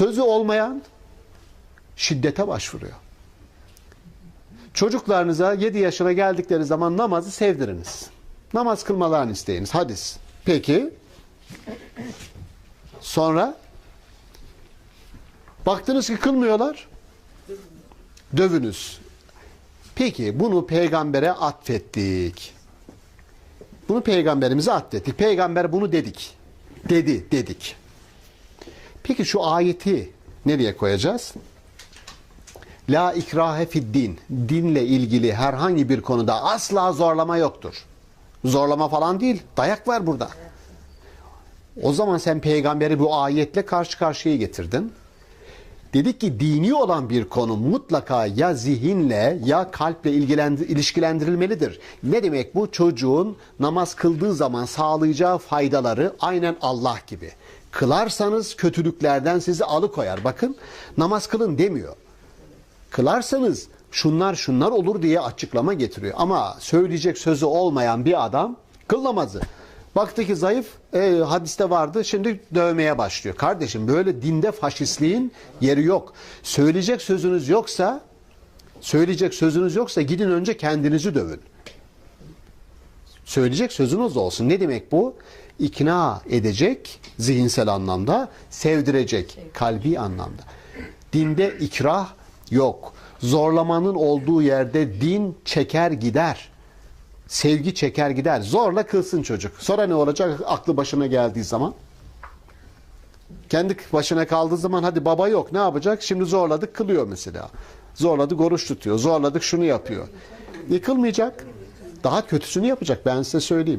Sözü olmayan şiddete başvuruyor. Çocuklarınıza 7 yaşına geldikleri zaman namazı sevdiriniz. Namaz kılmalarını isteyiniz. Hadis. Peki. Sonra baktınız ki kılmıyorlar. Dövünüz. Peki bunu peygambere atfettik. Bunu peygamberimize atfettik. Peygamber bunu dedik. Dedi, dedik. Peki şu ayeti nereye koyacağız? La ikrahe fid din. Dinle ilgili herhangi bir konuda asla zorlama yoktur. Zorlama falan değil. Dayak var burada. O zaman sen peygamberi bu ayetle karşı karşıya getirdin. Dedik ki dini olan bir konu mutlaka ya zihinle ya kalple ilişkilendirilmelidir. Ne demek bu? Çocuğun namaz kıldığı zaman sağlayacağı faydaları aynen Allah gibi. Kılarsanız kötülüklerden sizi alıkoyar. Bakın namaz kılın demiyor. Kılarsanız şunlar şunlar olur diye açıklama getiriyor. Ama söyleyecek sözü olmayan bir adam kıl namazı. Baktı ki zayıf, e, hadiste vardı, şimdi dövmeye başlıyor. Kardeşim böyle dinde faşistliğin yeri yok. Söyleyecek sözünüz yoksa, söyleyecek sözünüz yoksa gidin önce kendinizi dövün. Söyleyecek sözünüz olsun. Ne demek bu? İkna edecek zihinsel anlamda, sevdirecek kalbi anlamda. Dinde ikrah yok. Zorlamanın olduğu yerde din çeker gider. Sevgi çeker gider. Zorla kılsın çocuk. Sonra ne olacak aklı başına geldiği zaman? Kendi başına kaldığı zaman hadi baba yok ne yapacak? Şimdi zorladık kılıyor mesela. Zorladık oruç tutuyor. Zorladık şunu yapıyor. Yıkılmayacak. Daha kötüsünü yapacak ben size söyleyeyim.